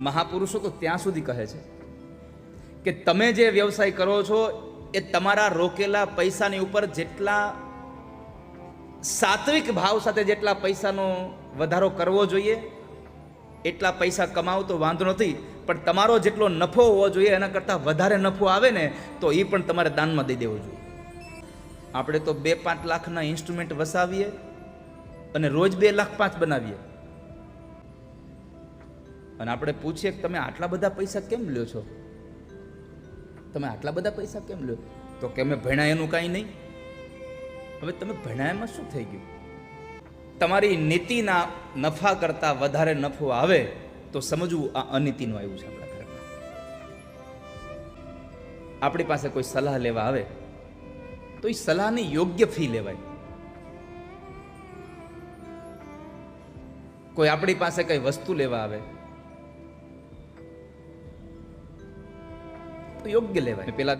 મહાપુરુષો તો ત્યાં સુધી કહે છે કે તમે જે વ્યવસાય કરો છો, એ તમારા રોકેલા પૈસાની ઉપર જેટલા સાત્વિક ભાવ સાથે જેટલા પૈસાનો વધારો કરવો જોઈએ, એટલા પૈસા કમાવો તો વાંધો નથી, પણ તમારો જેટલો નફો હોવો જોઈએ, એના કરતાં વધારે નફો આવે ને, તો એ પણ તમારે દાનમાં દઈ દેવો જોઈએ. આપણે તો બે પાંચ લાખના ઇન્સ્ટ્રુમેન્ટ વસાવીએ અને રોજ બે લાખ પાંચ બનાવીએ. અને આપણે પૂછીએ કે તમે આટલા બધા પૈસા કેમ લ્યો છો? તમે આટલા બધા પૈસા કેમ લ્યો? તો કે અમે ભણ્યા એનું કાંઈ નહીં. હવે તમે ભણાયામાં શું થઈ ગયું? તમારી નીતિના નફા કરતાં વધારે નફો આવે તો સમજવું આ અનીતિનું આવ્યું છે આપણા ઘરમાં. આપણી પાસે કોઈ સલાહ લેવા આવે તો એ સલાહની યોગ્ય ફી લેવાય. કોઈ આપણી પાસે કઈ વસ્તુ લેવા આવે યોગ્ય લેવાય. પેલા